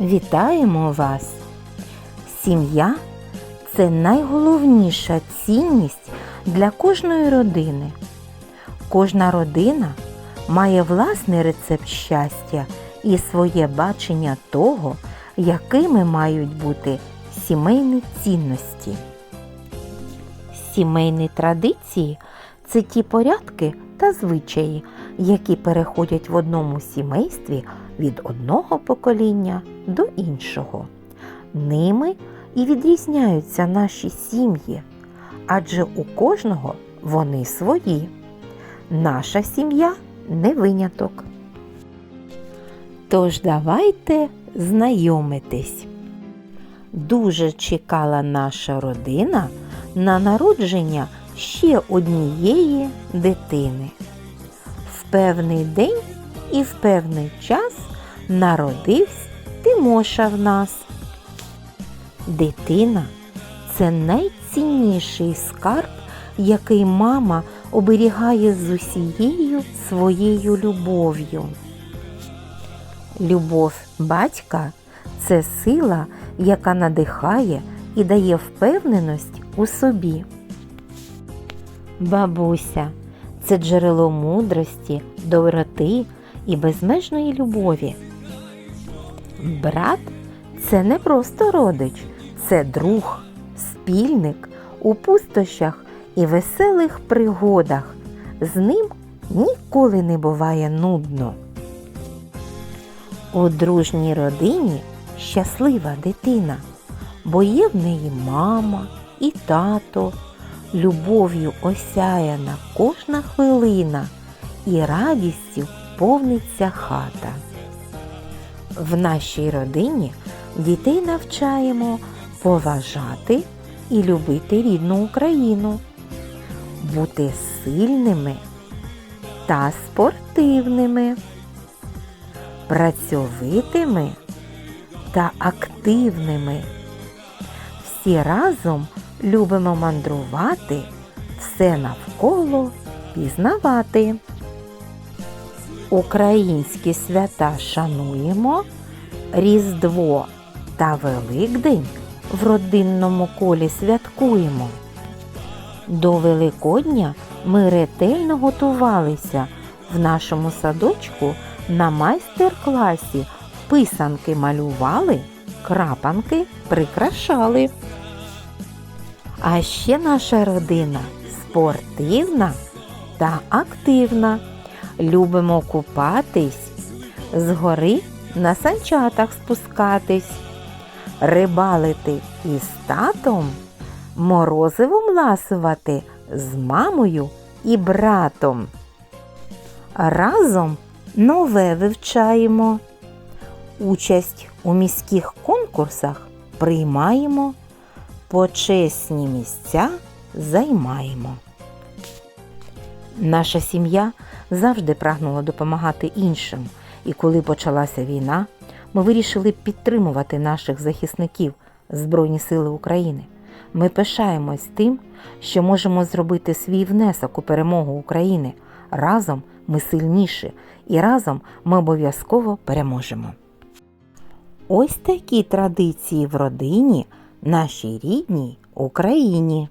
Вітаємо вас! Сім'я це найголовніша цінність для кожної родини. Кожна родина має власний рецепт щастя і своє бачення того, якими мають бути сімейні цінності. Сімейні традиції це ті порядки та звичаї, які переходять в одному сімействі від одного покоління до іншого. Ними і відрізняються наші сім'ї, адже у кожного вони свої. Наша сім'я не виняток. Тож давайте знайомитись. Дуже чекала наша родина на народження ще однієї дитини. В певний день і в певний час народився Тимоша в нас. Дитина це найцінніший скарб, який мама оберігає з усією своєю любов'ю. Любов батька це сила, яка надихає і дає впевненість у собі. Бабуся це джерело мудрості, доброти і безмежної любові. Брат це не просто родич, це друг, спільник у пустощах і веселих пригодах. З ним ніколи не буває нудно. У дружній родині щаслива дитина, бо є в неї мама і тато, любов'ю осяяна кожна хвилина і радістю повниться хата. В нашій родині дітей навчаємо поважати і любити рідну Україну, бути сильними та спортивними, працьовитими та активними. Всі разом любимо мандрувати, все навколо пізнавати. Українські свята шануємо, Різдво та Великдень в родинному колі святкуємо. До Великодня ми ретельно готувалися в нашому садочку на майстер-класі писанки малювали, крапанки прикрашали. А ще наша родина спортивна та активна. Любимо купатись, з гори на санчатах спускатись, рибалити із татом, морозивом ласувати з мамою і братом. Разом нове вивчаємо. Участь у міських конкурсах приймаємо, почесні місця займаємо. Наша сім'я завжди прагнула допомагати іншим, і коли почалася війна, ми вирішили підтримувати наших захисників Збройні Сили України. Ми пишаємось тим, що можемо зробити свій внесок у перемогу України. Разом ми сильніші і разом ми обов'язково переможемо. Ось такі традиції в родині нашій рідній Україні.